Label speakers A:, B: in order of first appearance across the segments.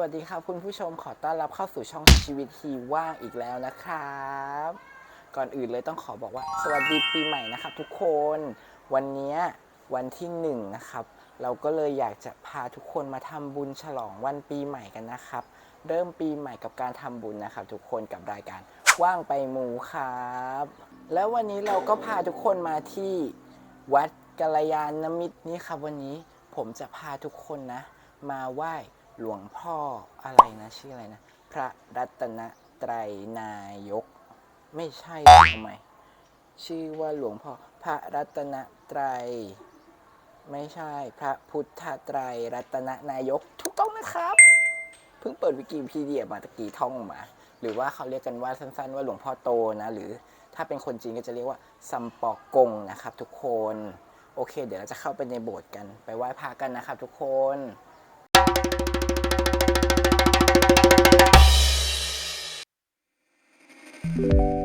A: วัสดีครับคุณผู้ชมขอต้อนรับเข้าสู่ช่องชีวิตทีว่างอีกแล้วนะครับ ก่อนอื่นเลยต้องขอบอกว่า สวัสดีปีใหม่นะครับ ทุกคนวันนี้วันที่หนึ่งนะครับเราก็เลยอยากจะพาทุกคนมาทำบุญฉลองวันปีใหม่กันนะครับ เริ่มปีใหม่กับการทำบุญนะครับ ทุกคนกับรายการว่างไปหมูครับ แล้ววันนี้เราก็พาทุกคนมาที่วัดกัลยาณมิตรนี่ครับวันนี้ผมจะพาทุกคนนะ มาไหว้ หลวงพ่ออะไรนะชื่ออะไรนะ พระรัตนตรัยนายก ไม่ใช่ทำไมชื่อว่าหลวงพ่อพระรัตนตรัยไม่ใช่พระพุทธไตรรัตนนายกถูกต้องนะครับ เพิ่งเปิดวิกิพีเดียมาตะกี้ท่องมา หรือว่าเขาเรียกกันว่าสั้น ๆ ว่าหลวงพ่อโตนะ หรือถ้าเป็นคนจีนก็จะเรียกว่าซัมปอกกงนะครับ ทุกคน โอเค เดี๋ยวเราจะเข้าไปในโบสถ์กัน ไปไหว้พระกันนะครับ ทุกคน แล้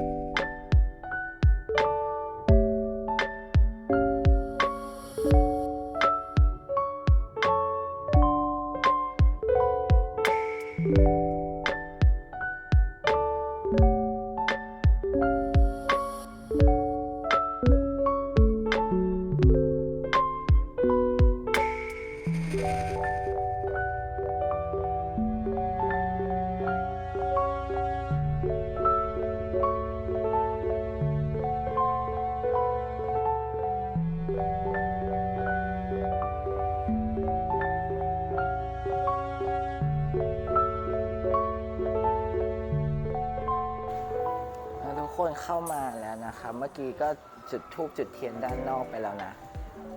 A: คนเข้ามาแล้วนะคะ เมื่อกี้ก็จุดทูบจุดเทียนด้านนอกไปแล้วนะ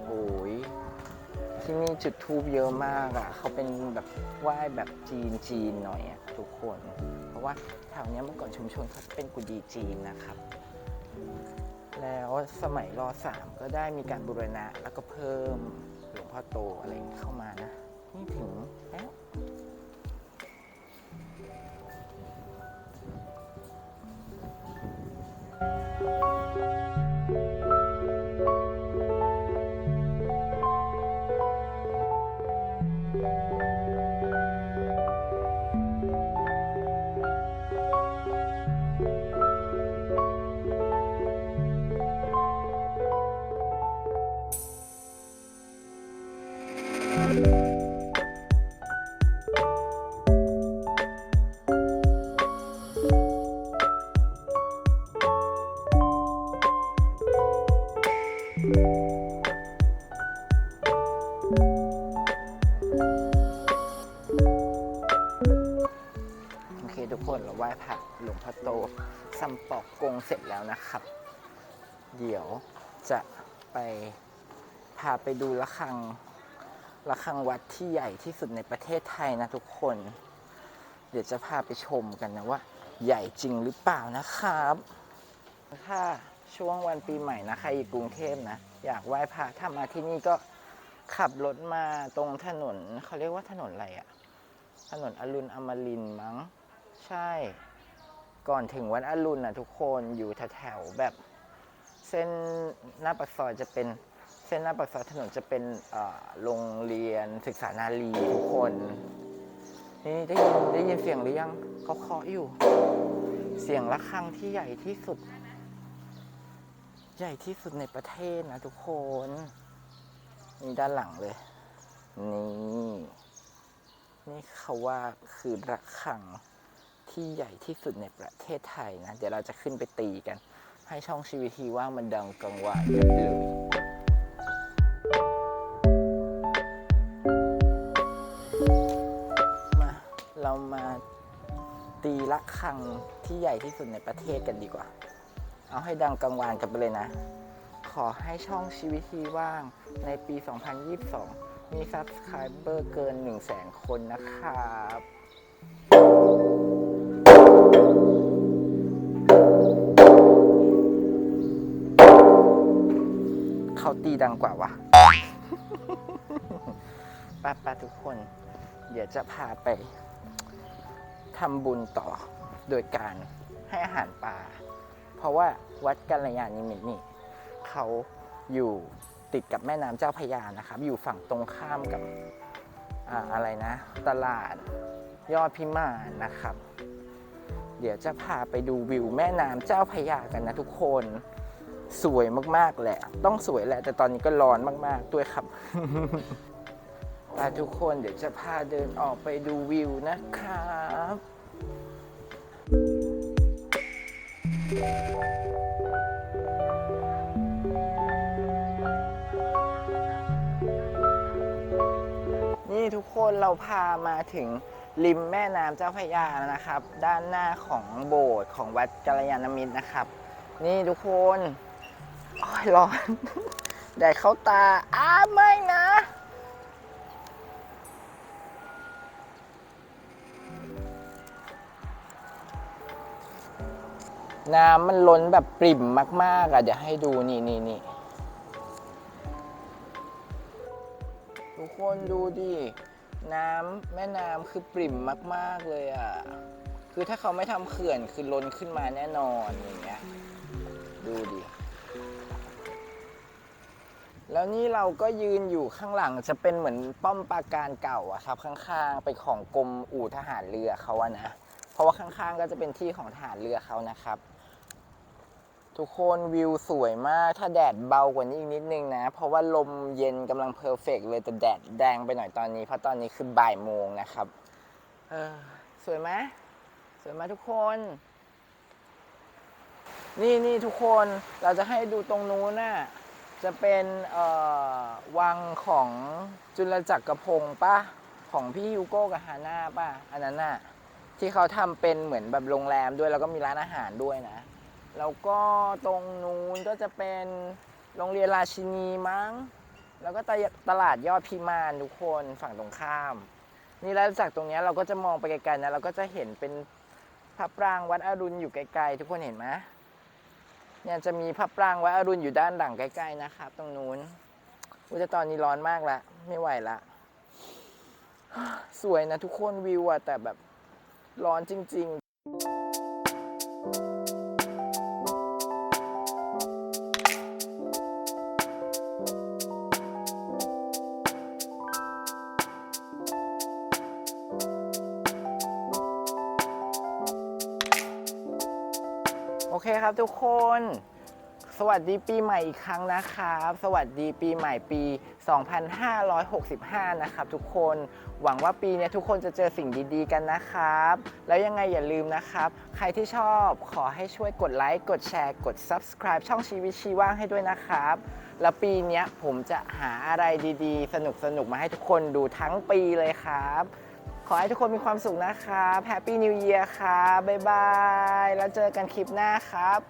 A: โอ้ยที่นี่จุดทูบเยอะมากอะ่ะเขาเป็นแบบไหว้แบบจีนจีนหน่อยอะทุกคน เพราะว่าแถวนี้เมื่อก่อนชุมชนเขาเป็นกุดีจีนนะครับ แล้วสมัยรสามก็ได้มีการบูรณะแล้วก็เพิ่มหลวงพ่อโตอะไรเข้ามานะ นี่ถึง โอเคทุกคนเราไหว้พระหลวงพ่อโตซัมปอกกงเสร็จแล้วนะครับ เดี๋ยวจะไปพาไปดูระฆังระฆังวัดที่ใหญ่ที่สุดในประเทศไทยนะทุกคน เดี๋ยวจะพาไปชมกันนะว่า ใหญ่จริงหรือเปล่านะครับถ้า ช่วงวันปีใหม่นะใครอยู่กรุงเทพนะ อยากไหว้พระถ้ามาที่นี่ก็ขับรถมาตรงถนนเขาเรียกว่าถนนอะไรอะถนนอรุณอมรินมั้ง ใช่ ก่อนถึงวัดอรุณน่ะทุกคนอยู่แถวๆแบบ เส้นหน้าปากซอยจะเป็นเส้นหน้าปากซอยถนนจะเป็นโรงเรียนศึกษานารีทุกคน นี่ได้ยินได้ยินเสียงหรือยังเขาเคาะอยู่ เสียงะระฆังที่ใหญ่ที่สุด ใหญ่ที่สุดในประเทศนะทุกคนนี่ด้านหลังเลย นี่ นี่เขาว่าคือระฆังที่ใหญ่ที่สุดในประเทศไทยนะ เดี๋ยวเราจะขึ้นไปตีกัน ให้ช่องชีวิตทีว่ามันดังกังวานกันเลยมาเรามาตีระฆังที่ใหญ่ที่สุดในประเทศกันดีกว่า เอาให้ดังกังวานกันไปเลยนะ ขอให้ช่องชีวิตทีว่างในปี 2022 มีซับสไครเบอร์เกิน 1 0 0 0 0แสนคนนะครับเขาตีดังกว่าวะป้าป้าทุกคน เดี๋ยวจะพาไปทำบุญต่อโดยการให้อาหารปลา ราะว่าวัดกัลยาณิมิตรนี่เขาอยู่ติดกับแม่น้ำเจ้าพยานะครับ อยู่ฝั่งตรงข้ามกับอ่าอะไรนะ ตลาดยอดพิมานนะครับ เดี๋ยวจะพาไปดูวิวแม่น้ำเจ้าพยากันนะทุกคนสวยมากๆแหละ ต้องสวยแหละ แต่ตอนนี้ก็ร้อนมาก ๆ ด้วยครับไปทุกคนเดี๋ยวจะพาเดินออกไปดูวิวนะครับ นี่ทุกคนเราพามาถึงริมแม่น้ำเจ้าพระยาแล้วนะครับ ด้านหน้าของโบสถ์ของวัดกัลยาณมิตรนะครับ นี่ทุกคนโอ้ยร้อน แดดเข้าตาอ้าไม่นะ น้ำมันล้นแบบปริ่มมาก ๆอะเดี๋ยวให้ดูนี่นี่นี่ทุกคนดูดิน้ำแม่น้ำคือปริ่มมาก ๆ เลยอะ คือถ้าเขาไม่ทำเขื่อนคือล้นขึ้นมาแน่นอนอย่างเงี้ย ดูดิ แล้วนี่เราก็ยืนอยู่ข้างหลังจะเป็นเหมือนป้อมปราการเก่าอะครับ ข้างๆเป็นของกรมอู่ทหารเรือเขาอะนะ เพราะว่าข้างๆก็จะเป็นที่ของทหารเรือเขานะครับ ทุกคนวิวสวยมาก ถ้าแดดเบากว่านี้อีกนิดนึงนะ เพราะว่าลมเย็นกำลังเพอร์เฟกเลย แต่แดดแดงไปหน่อยตอนนี้ เพราะตอนนี้คือบ่ายโมงนะครับ เออ สวยไหมสวยไหมทุกคน นี่นี่ทุกคนเราจะให้ดูตรงนู้นน่ะ จะเป็นเอ่อวังของจุลจักรพงศ์ป่ะ ของพี่ฮิวโก้กับฮาน่าป่ะ อันนั้นน่ะ ที่เขาทำเป็นเหมือนแบบโรงแรมด้วยแล้วก็มีร้านอาหารด้วยนะ แล้วก็ตรงนู้นก็จะเป็นโรงเรียนราชินีมั้ง แล้วก็ตะตลาดยอดพิมานทุกคนฝั่งตรงข้าม นี่แล้วจากตรงนี้เราก็จะมองไปไกลๆนะเราก็จะเห็นเป็นพระปรางวัดอรุณอยู่ไกลๆ ทุกคนเห็นไหมเนี่ยจะมีพระปรางวัดอรุณอยู่ด้านหลังใกล้ๆนะครับ ตรงนู้นอุยแต่ตอนนี้ร้อนมากละไม่ไหวละสวยนะทุกคนวิวอะแต่แบบร้อนจริง ๆ เคครับทุกคน สวัสดีปีใหม่อีกครั้งนะครับ สวัสดีปีใหม่ปี 2565 นะครับทุกคน หวังว่าปีนี้ทุกคนจะเจอสิ่งดีๆกันนะครับ แล้วยังไงอย่าลืมนะครับ ใครที่ชอบขอให้ช่วยกดไลค์ กดแชร์ กด Subscribe ช่องชีวิตชีว่างให้ด้วยนะครับ แล้วปีนี้ผมจะหาอะไรดีๆ สนุกๆ มาให้ทุกคนดูทั้งปีเลยครับ ขอให้ทุกคนมีความสุขนะครับ Happy New Year ครับบ๊ายบาย แล้วเจอกันคลิปหน้าครับ